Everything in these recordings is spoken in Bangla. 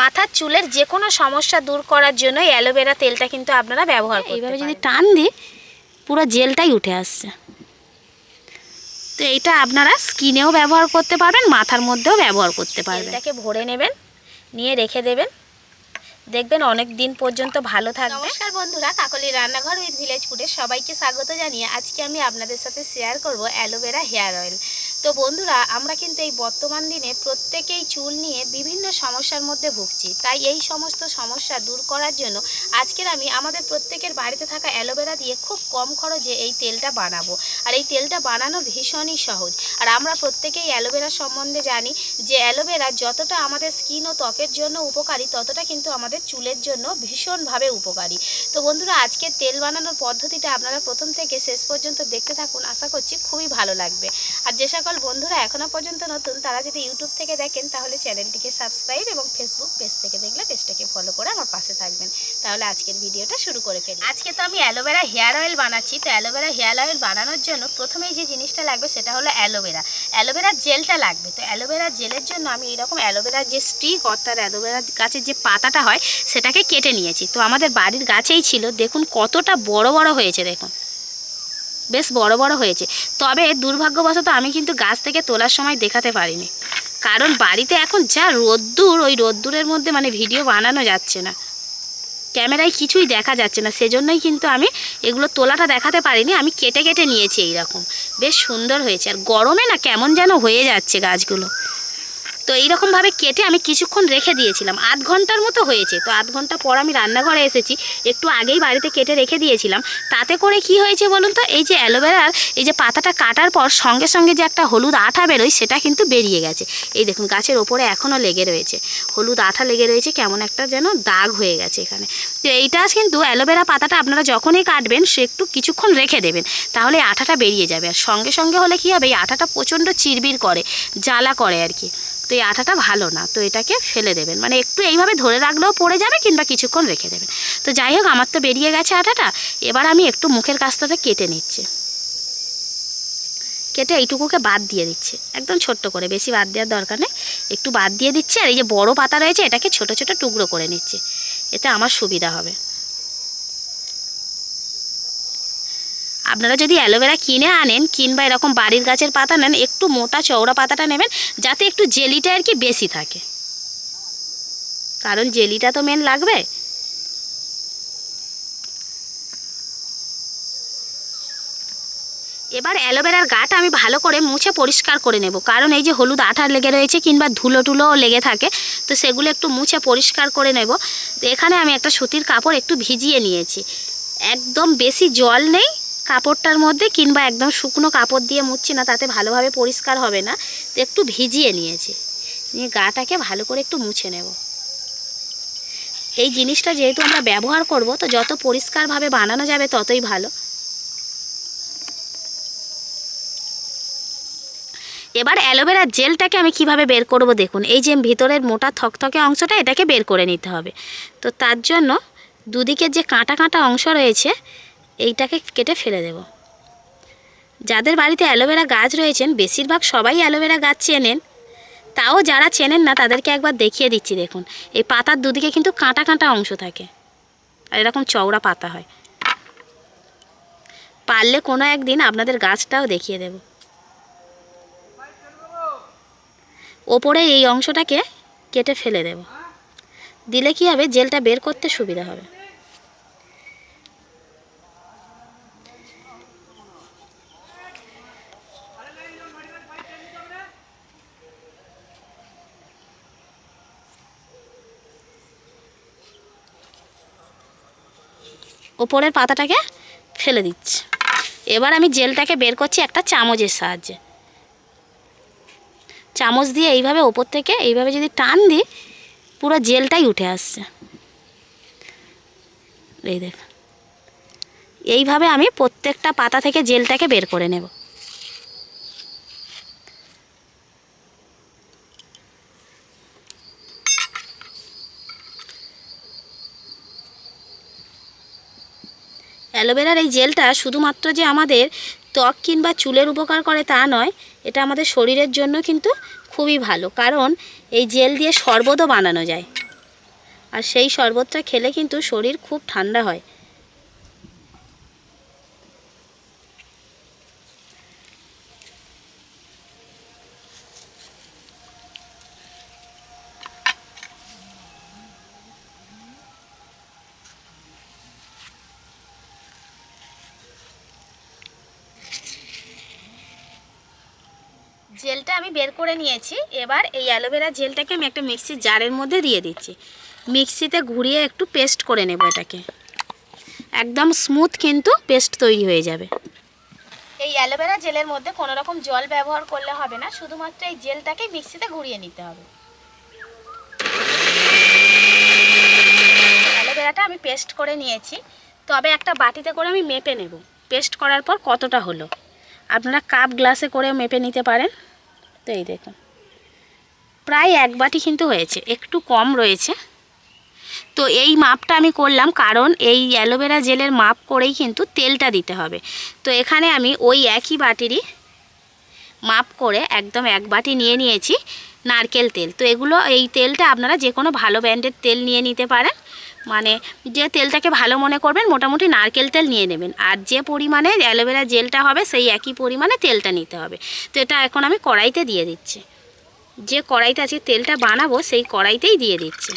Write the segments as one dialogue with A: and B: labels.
A: মাথার চুলের যে কোনো সমস্যা দূর করার জন্য অ্যালোভেরা তেলটা কিন্তু আপনারা ব্যবহার করতে
B: এইভাবে যদি টান দিই পুরো জেলটাই উঠে আসছে। তো এইটা আপনারা স্কিনেও ব্যবহার করতে পারবেন মাথার মধ্যেও ব্যবহার করতে পারবেন।
A: তেলটাকে ভরে নেবেন নিয়ে রেখে দেবেন। দেখবেন অনেক দিন পর্যন্ত ভালো থাকবে। নমস্কার বন্ধুরা কাকলি রান্নাঘর উইথ ভিলেজ ফুডে সবাইকে স্বাগত জানিয়ে আজকে আমি আপনাদের সাথে শেয়ার করব অ্যালোভেরা হেয়ার অয়েল। তো বন্ধুরা, আমরা কিন্তু এই বর্তমান দিনে প্রত্যেকেই চুল নিয়ে বিভিন্ন সমস্যার মধ্যে ভুগছি। তাই এই সমস্ত সমস্যা দূর করার জন্য আজকের আমি আমাদের প্রত্যেকের বাড়িতে থাকা অ্যালোভেরা দিয়ে খুব কম খরচে এই তেলটা বানাবো। আর এই তেলটা বানানো ভীষণই সহজ। আর আমরা প্রত্যেকেই অ্যালোভেরা সম্বন্ধে জানি যে অ্যালোভেরা যতটা আমাদের স্কিন ও ত্বকের জন্য উপকারী, ততটা কিন্তু আমাদের চুলের জন্য ভীষণভাবে উপকারী। তো বন্ধুরা আজকে তেল বানানোর পদ্ধতিটা আপনারা প্রথম থেকে শেষ পর্যন্ত দেখতে থাকুন। আশা করছি খুবই ভালো লাগবে। আর যে সকল বন্ধুরা এখনও পর্যন্ত নতুন, তারা যদি ইউটিউব থেকে দেখেন, তাহলে চ্যানেলটিকে সাবস্ক্রাইব এবং ফেসবুক পেজ থেকে দেখলে পেজটাকে ফলো করে আমার পাশে থাকবেন। তাহলে আজকের ভিডিওটা শুরু করে ফেলি। আজকে তো আমি অ্যালোভেরা হেয়ার অয়েল বানাচ্ছি। তো অ্যালোভেরা হেয়ার অয়েল বানানোর জন্য প্রথমেই যে জিনিসটা লাগবে, সেটা হলো অ্যালোভেরা। অ্যালোভেরা জেলটা লাগবে। তো অ্যালোভেরা জেলের জন্য আমি এরকম অ্যালোভেরার যে স্টিক, অর্থাৎ অ্যালোভেরা গাছের যে পাতাটা হয়, সেটাকে কেটে নিয়েছি। তো আমাদের বাড়ির গাছেই ছিল। দেখুন কতটা বড় বড় হয়েছে, দেখুন। বেশ বড় বড় হয়েছে। তবে দুর্ভাগ্যবশত আমি কিন্তু গাছ থেকে তোলার সময় দেখাতে পারিনি। কারণ বাড়িতে এখন যা রোদ্দুর, ওই রোদ্দুরের মধ্যে মানে ভিডিও বানানো যাচ্ছে না। ক্যামেরায় কিছুই দেখা যাচ্ছে না। সেজন্যই কিন্তু আমি এগুলো তোলাটা দেখাতে পারিনি। আমি কেটে কেটে নিয়েছি এইরকম। বেশ সুন্দর হয়েছে। আর গরমে না কেমন যেন হয়ে যাচ্ছে গাছগুলো। তো এইরকমভাবে কেটে আমি কিছুক্ষণ রেখে দিয়েছিলাম। আধ ঘণ্টার মতো হয়েছে। তো আধ ঘণ্টা পর আমি রান্নাঘরে এসেছি। একটু আগেই বাড়িতে কেটে রেখে দিয়েছিলাম। তাতে করে কি হয়েছে বলুন তো? এই যে অ্যালোভেরার, এই যে পাতাটা কাটার পর সঙ্গে সঙ্গে যে একটা হলুদ আঠা বেরোয়, সেটা কিন্তু বেরিয়ে গেছে। এই দেখুন, গাছের ওপরে এখনও লেগে রয়েছে। হলুদ আঠা লেগে রয়েছে, কেমন একটা যেন দাগ হয়ে গেছে এখানে। তো এইটা কিন্তু অ্যালোভেরা পাতাটা আপনারা যখনই কাটবেন, সে একটু কিছুক্ষণ রেখে দেবেন। তাহলে আঠাটা বেরিয়ে যাবে। আর সঙ্গে সঙ্গে হলে কী হবে? এই আঠাটা প্রচণ্ড চিরবির করে, জ্বালা করে আর কি। তো এই আঠাটা ভালো না, তো এটাকে ফেলে দেবেন। মানে একটু এইভাবে ধরে রাখলেও পড়ে যাবে কিংবা কিছুক্ষণ রেখে দেবেন। তো যাই হোক, আমার তো বেরিয়ে গেছে আঠাটা। এবার আমি একটু মুখের কাছটাতে কেটে নিচ্ছি। কেটে এইটুকুকে বাদ দিয়ে দিচ্ছে। একদম ছোট্ট করে, বেশি বাদ দেওয়ার দরকার নেই। একটু বাদ দিয়ে দিচ্ছে, আর এই যে বড় পাতা রয়েছে, এটাকে ছোট ছোট টুকরো করে নিচ্ছে। এতে আমার সুবিধা হবে। আপনারা যদি অ্যালোভেরা কিনে আনেন, কিংবা এরকম বাড়ির গাছের পাতা নেন, একটু মোটা চওড়া পাতাটা নেবেন, যাতে একটু জেলিটা আর কি বেশি থাকে। কারণ জেলিটা তো মেন লাগবে। এবার অ্যালোভেরার গাটা আমি ভালো করে মুছে পরিষ্কার করে নেব। কারণ এই যে হলুদ আঠা লেগে রয়েছে, কিংবা ধুলো টুলোও লেগে থাকে, তো সেগুলো একটু মুছে পরিষ্কার করে নেব। তো এখানে আমি একটা সুতির কাপড় একটু ভিজিয়ে নিয়েছি। একদম বেশি জল নেই কাপড়টার মধ্যে কিংবা একদম শুকনো কাপড় দিয়ে মুছছি না, তাতে ভালোভাবে পরিষ্কার হবে না, তো একটু ভিজিয়ে নিয়েছি। নিয়ে গাটাকে ভালো করে একটু মুছে নেব। এই জিনিসটা যেহেতু আমরা ব্যবহার করব, তো যত পরিষ্কারভাবে বানানো যাবে ততই ভালো। এবার অ্যালোভেরার জেলটাকে আমি কীভাবে বের করব দেখুন। এই যে ভিতরের মোটা থকথকে অংশটা, এটাকে বের করে নিতে হবে। তো তার জন্য দুদিকের যে কাঁটা কাঁটা অংশ রয়েছে এইটাকে কেটে ফেলে দেব। যাদের বাড়িতে অ্যালোভেরা গাছ রয়েছেন, বেশিরভাগ সবাই অ্যালোভেরা গাছ চেনেন। তাও যারা চেনেন না, তাদেরকে একবার দেখিয়ে দিচ্ছি, দেখুন। এই পাতার দুদিকে কিন্তু কাঁটা কাঁটা অংশ থাকে। আর এরকম চওড়া পাতা হয়। পারলে কোনো একদিন আপনাদের গাছটাও দেখিয়ে দেব। ওপরে এই অংশটাকে কেটে ফেলে দেব। দিলে কি হবে? জেলটা বের করতে সুবিধা হবে। ওপরের পাতাটাকে ফেলে দিচ্ছি। এবার আমি জেলটাকে বের করছি একটা চামচের সাহায্যে। চামচ দিয়ে এইভাবে ওপর থেকে এইভাবে যদি টান দিই, পুরো জেলটাই উঠে আসছে। এই দেখ এইভাবে আমি প্রত্যেকটা পাতা থেকে জেলটাকে বের করে নেব। অ্যালোভেরার এই জেলটা শুধুমাত্র যে আমাদের ত্বক কিংবা চুলের উপকার করে তা নয়, এটা আমাদের শরীরের জন্য কিন্তু খুবই ভালো। কারণ এই জেল দিয়ে শরবতও বানানো যায়। আর সেই শরবতটা খেলে কিন্তু শরীর খুব ঠান্ডা হয়। জেলটা আমি বের করে নিয়েছি। এবার এই অ্যালোভেরা জেলটাকে আমি একটা মিক্সির জারের মধ্যে দিয়ে দিচ্ছি। মিক্সিতে ঘুরিয়ে একটু পেস্ট করে নেব এটাকে। একদম স্মুথ কিন্তু পেস্ট তৈরি হয়ে যাবে।
B: এই অ্যালোভেরা জেলের মধ্যে কোনো রকম জল ব্যবহার করলে হবে না, শুধুমাত্র এই জেলটাকে মিক্সিতে ঘুরিয়ে নিতে হবে। অ্যালোভেরাটা আমি পেস্ট করে নিয়েছি।
A: তবে একটা বাটিতে করে আমি মেপে নেব। পেস্ট করার পর কতটা হলো? আপনারা কাপ গ্লাসে করে মেপে নিতে পারেন। তো এই দেখুন। প্রায় এক বাটি কিন্তু হয়েছে, একটু কম রয়েছে। তো এই মাপটা আমি করলাম কারণ এই অ্যালোভেরা জেলের মাপ করেই কিন্তু তেলটা দিতে হবে। তো এখানে আমি ওই একই বাটিরই মাপ করে একদম এক বাটি নিয়ে নিয়েছি নারকেল তেল। তো এগুলো, এই তেলটা আপনারা যে কোনো ভালো ব্র্যান্ডের তেল নিয়ে নিতে পারেন। মানে যে তেলটাকে ভালো মনে করবেন, মোটামুটি নারকেল তেল নিয়ে নেবেন। আর যে পরিমাণে অ্যালোভেরা জেলটা হবে, সেই একই পরিমাণে তেলটা নিতে হবে। তো এটা এখন আমি কড়াইতে দিয়ে দিচ্ছি। যে কড়াইতে আছে তেলটা বানাবো, সেই কড়াইতেই দিয়ে দিচ্ছি।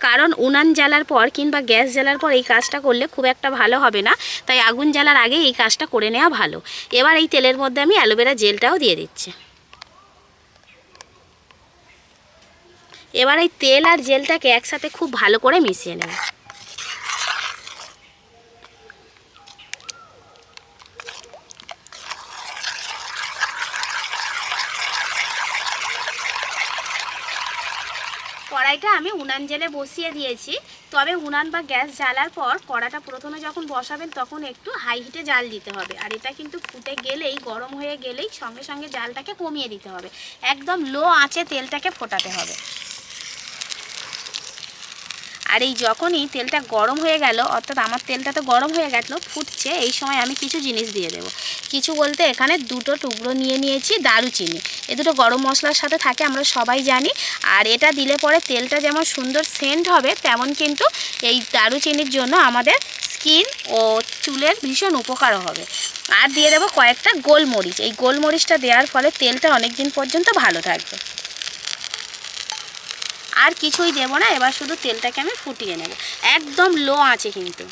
A: কারণ উনান জ্বালার পর কিংবা গ্যাস জ্বালার পর এই কাজটা করলে খুব একটা ভালো হবে না। তাই আগুন জ্বালার আগে এই কাজটা করে নেওয়া ভালো। এবার এই তেলের মধ্যে আমি অ্যালোভেরা জেলটাও দিয়ে দিচ্ছি। এবার এই তেল আর জেলটাকে একসাথে খুব ভালো করে মিশিয়ে নেব। কড়াইটা আমি উনান জেলে বসিয়ে দিয়েছি। তবে উনান বা গ্যাস জ্বালার পর কড়াটা প্রথমে যখন বসাবেন তখন একটু হাই হিটে জাল দিতে হবে। আর এটা কিন্তু ফুটে গেলেই, গরম হয়ে গেলেই সঙ্গে সঙ্গে জালটাকে কমিয়ে দিতে হবে। একদম লো আঁচে তেলটাকে ফোটাতে হবে। আর এই যখনই তেলটা গরম হয়ে গেল, অর্থাৎ আমার তেলটা তো গরম হয়ে গেল, ফুটছে, এই সময় আমি কিছু জিনিস দিয়ে দেবো। কিছু বলতে এখানে দুটো টুকরো নিয়ে নিয়েছি দারুচিনি। এ দুটো গরম মশলার সাথে থাকে, আমরা সবাই জানি। আর এটা দিলে পরে তেলটা যেমন সুন্দর সেন্ট হবে, তেমন কিন্তু এই দারুচিনির জন্য আমাদের স্কিন ও চুলের ভীষণ উপকারও হবে। আর দিয়ে দেবো কয়েকটা গোলমরিচ। এই গোলমরিচটা দেওয়ার ফলে তেলটা অনেক দিন পর্যন্ত ভালো থাকবে। আর কিছুই দেবো না, এবার শুধু তেলটাকে আমি ফুটিয়ে নেব। একদম লো আছে কিন্তু।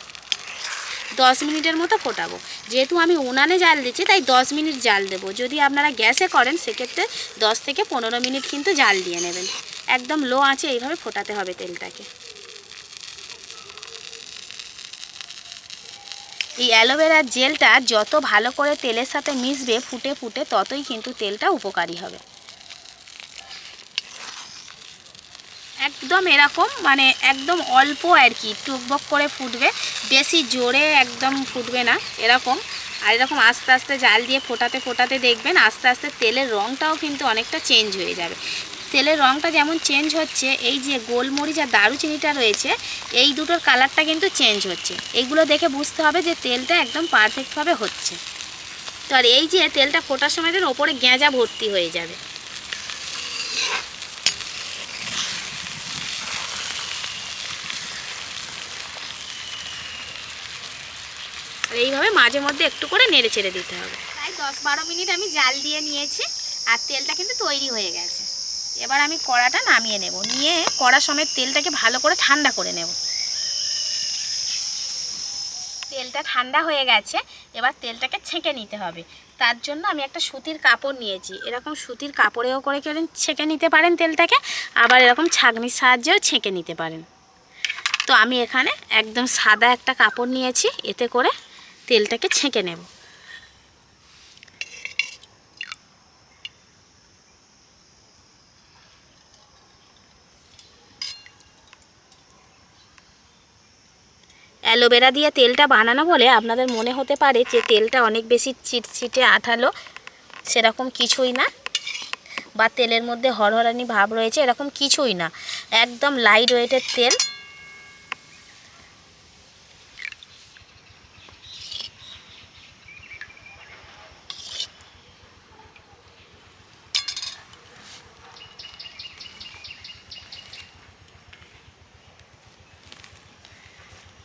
A: দশ মিনিটের মতো ফোটাবো। যেহেতু আমি উনানে জাল দিচ্ছি, তাই দশ মিনিট জাল দেবো। যদি আপনারা গ্যাসে করেন, সেক্ষেত্রে দশ থেকে পনেরো মিনিট কিন্তু জাল দিয়ে নেবেন। একদম লো আছে এইভাবে ফোটাতে হবে তেলটাকে। এই অ্যালোভেরার জেলটা যত ভালো করে তেলের সাথে মিশবে, ফুটে ফুটে, ততই কিন্তু তেলটা উপকারী হবে। একদম এরকম মানে একদম অল্প আর কি টুকবক করে ফুটবে। বেশি জোরে একদম ফুটবে না, এরকম। আর এরকম আস্তে আস্তে জাল দিয়ে ফোটাতে ফোটাতে দেখবেন, আস্তে আস্তে তেলের রঙটাও কিন্তু অনেকটা চেঞ্জ হয়ে যাবে। তেলের রঙটা যেমন চেঞ্জ হচ্ছে, এই যে গোলমরিচ আর দারুচিনিটা রয়েছে, এই দুটোর কালারটা কিন্তু চেঞ্জ হচ্ছে। এইগুলো দেখে বুঝতে হবে যে তেলটা একদম পারফেক্টভাবে হচ্ছে। তো আর এই যে তেলটা ফোটার সময় ওপরে গেঁজা ভর্তি হয়ে যাবে। আর এইভাবে মাঝে মধ্যে একটু করে নেড়ে ছেড়ে দিতে হবে। প্রায় দশ বারো মিনিট আমি জাল দিয়ে নিয়েছি আর তেলটা কিন্তু তৈরি হয়ে গেছে। এবার আমি কড়াটা নামিয়ে নেব। নিয়ে কড়া সমেত তেলটাকে ভালো করে ঠান্ডা করে নেব। তেলটা ঠান্ডা হয়ে গেছে, এবার তেলটাকে ছেঁকে নিতে হবে। তার জন্য আমি একটা সুতির কাপড় নিয়েছি। এরকম সুতির কাপড়েও করে কেন ছেঁকে নিতে পারেন তেলটাকে, আবার এরকম ছাঁকনির সাহায্যেও ছেঁকে নিতে পারেন। তো আমি এখানে একদম সাদা একটা কাপড় নিয়েছি, এতে করে তেলটাকে ছেঁকে নেব। অ্যালোভেরা দিয়ে তেলটা বানানো বলে আপনাদের মনে হতে পারে যে তেলটা অনেক বেশি চিটচিটে আঠালো, সেরকম কিছুই না। বা তেলের মধ্যে হরহরানি ভাব রয়েছে, এরকম কিছুই না। একদম লাইট ওয়েটের তেল।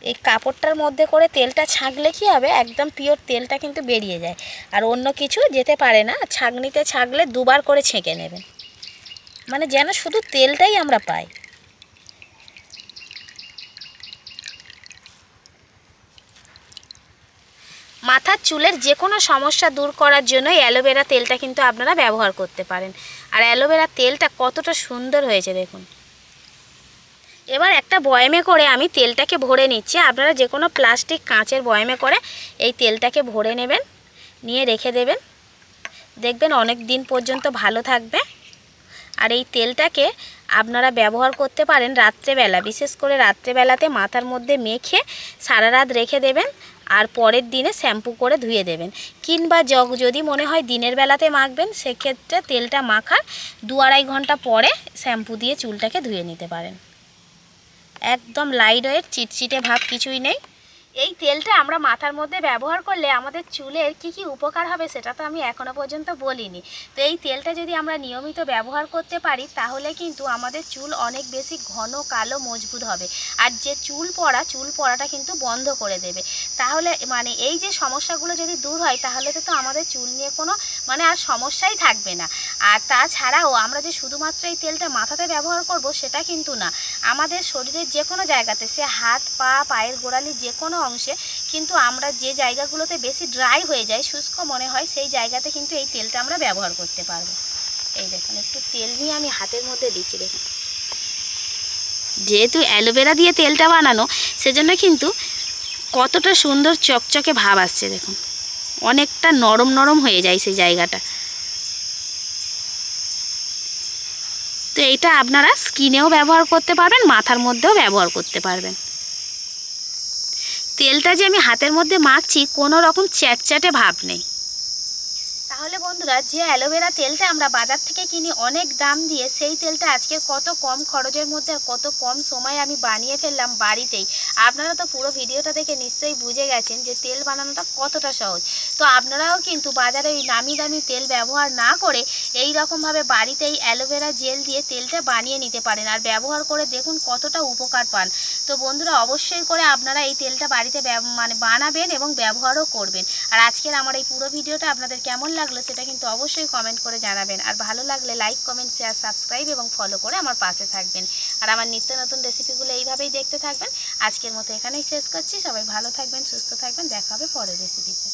A: এই কাপড়টার মধ্যে করে তেলটা ছাঁকলে কী হবে? একদম পিওর তেলটা কিন্তু বেরিয়ে যায়। আর অন্য কিছু যেতে পারে না। ছাঁকনিতে ছাঁকলে দুবার করে ছেঁকে নেবেন মানে যেন শুধু তেলটাই আমরা পাই। মাথার চুলের যে কোনো সমস্যা দূর করার জন্য অ্যালোভেরা তেলটা কিন্তু আপনারা ব্যবহার করতে পারেন। আর অ্যালোভেরা তেলটা কতটা সুন্দর হয়েছে দেখুন। এবার একটা বয়ামে করে আমি তেলটাকে ভরে নিচ্ছি। আপনারা যে কোনো প্লাস্টিক কাঁচের বয়মে করে এই তেলটাকে ভরে নেবেন, নিয়ে রেখে দেবেন। দেখবেন অনেক দিন পর্যন্ত ভালো থাকবে। আর এই তেলটাকে আপনারা ব্যবহার করতে পারেন রাত্রেবেলা, বিশেষ করে রাত্রেবেলাতে মাথার মধ্যে মেখে সারা রাত রেখে দেবেন আর পরের দিনে শ্যাম্পু করে ধুয়ে দেবেন। কিংবা জগ যদি মনে হয় দিনের বেলাতে মাখবেন, সেক্ষেত্রে তেলটা মাখার দু আড়াই ঘণ্টা পরে শ্যাম্পু দিয়ে চুলটাকে ধুয়ে নিতে পারেন। একদম লাইট ওয়েট চিটচিটে ভাব কিছুই নেই। এই তেলটা আমরা মাথার মধ্যে ব্যবহার করলে আমাদের চুলের কি কি উপকার হবে সেটা তো আমি এখনও পর্যন্ত বলিনি। তো এই তেলটা যদি আমরা নিয়মিত ব্যবহার করতে পারি, তাহলে কিন্তু আমাদের চুল অনেক বেশি ঘন, কালো, মজবুত হবে। আর যে চুল পড়া, চুল পড়াটা কিন্তু বন্ধ করে দেবে। তাহলে মানে এই যে সমস্যাগুলো যদি দূর হয়, তাহলে তো তো আমাদের চুল নিয়ে কোনো মানে আর সমস্যাই থাকবে না। আর তাছাড়াও আমরা যে শুধুমাত্র এই তেলটা মাথাতে ব্যবহার করব, সেটা কিন্তু না। আমাদের শরীরের যে কোনো জায়গাতে সে হাত, পা, পায়ের গোড়ালি যে কোনো অংশে, কিন্তু আমরা যে জায়গাগুলোতে বেশি ড্রাই হয়ে যায় শুষ্ক মনে হয়, সেই জায়গাতে কিন্তু এই তেলটা আমরা ব্যবহার করতে পারব। এই দেখুন, একটু তেল নিয়ে আমি হাতের মধ্যে দিচ্ছি, দেখুন। যেহেতু অ্যালোভেরা দিয়ে তেলটা বানানো, সেজন্য কিন্তু কতটা সুন্দর চকচকে ভাব আসছে, দেখুন। অনেকটা নরম নরম হয়ে যায় সেই জায়গাটা। তো এইটা আপনারা স্কিনেও ব্যবহার করতে পারবেন, মাথার মধ্যেও ব্যবহার করতে পারবেন। তেলটা যে আমি হাতের মধ্যে মাখছি, কোনো রকম চ্যাটচ্যাটে ভাব নেই। তাহলে বন্ধুরা, যে অ্যালোভেরা তেলটা আমরা বাজার থেকে কিনি, অনেক দাম দিয়ে সেই তেলটা আজকে কত কম খরচের মধ্যে কত কম সময়ে আমি বানিয়ে ফেললাম বাড়িতেই। আপনারা তো পুরো ভিডিওটা দেখে নিশ্চয়ই বুঝে গেছেন যে তেল বানানোটা কতটা সহজ। তো আপনারাও কিন্তু বাজারে ওই নামি দামি তেল ব্যবহার না করে এই রকমভাবে বাড়িতে এই অ্যালোভেরা জেল দিয়ে তেলটা বানিয়ে নিতে পারেন। আর ব্যবহার করে দেখুন কতটা উপকার পান। তো বন্ধুরা, অবশ্যই করে আপনারা এই তেলটা বাড়িতে মানে বানাবেন এবং ব্যবহারও করবেন। আর আজকের আমার এই পুরো ভিডিওটা আপনাদের কেমন লাগল সেটা কিন্তু অবশ্যই কমেন্ট করে জানাবেন। আর ভালো লাগলে লাইক, কমেন্ট, শেয়ার, সাবস্ক্রাইব এবং ফলো করে আমার পাশে থাকবেন। আর আমার নিত্য নতুন রেসিপিগুলো এইভাবেই দেখতে থাকবেন। আজকের মতো এখানেই শেষ করছি। সবাই ভালো থাকবেন, সুস্থ থাকবেন। দেখা হবে পরের রেসিপিতে।